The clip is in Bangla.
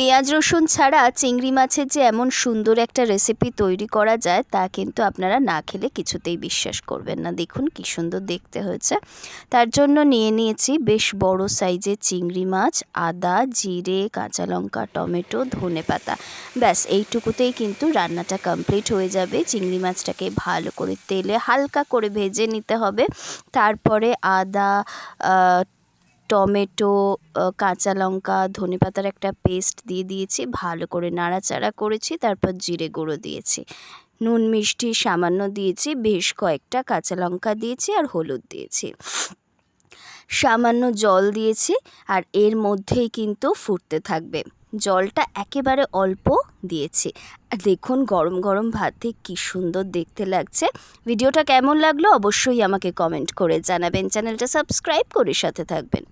পেঁয়াজ রসুন ছাড়া চিংড়ি মাছের যে এমন সুন্দর একটা রেসিপি তৈরি করা যায়, তা কিন্তু আপনারা না খেলে কিছুতেই বিশ্বাস করবেন না। দেখুন কি সুন্দর দেখতে হয়েছে। তার জন্য নিয়ে নিয়েছি বেশ বড় সাইজের চিংড়ি মাছ, আদা, জিরে, কাঁচা লঙ্কা, টমেটো, ধনে পাতা। ব্যাস, এইটুকুতেই কিন্তু রান্নাটা কমপ্লিট হয়ে যাবে। চিংড়ি মাছটাকে ভালো করে তেলে হালকা করে ভেজে নিতে হবে। তারপরে আদা টমেটো কাঁচা লঙ্কা, ধনে পাতার একটা পেস্ট দিয়ে দিয়েছি, ভালো করে নাড়াচাড়া করেছি, তারপর জিরে গুঁড়ো দিয়েছি। নুন, মিষ্টি সামান্য দিয়েছি, বেশ কয়েকটা কাঁচা লঙ্কা দিয়েছি আর হলুদ দিয়েছি। সামান্য জল দিয়েছি আর এর মধ্যেই কিন্তু ফুটতে থাকবে। জলটা একেবারে অল্প দিয়েছি। আর দেখুন গরম গরম ভাতে কি সুন্দর দেখতে লাগছে। ভিডিওটা কেমন লাগল অবশ্যই আমাকে কমেন্ট করে জানাবেন। চ্যানেলটা সাবস্ক্রাইব করে সাথে থাকবেন।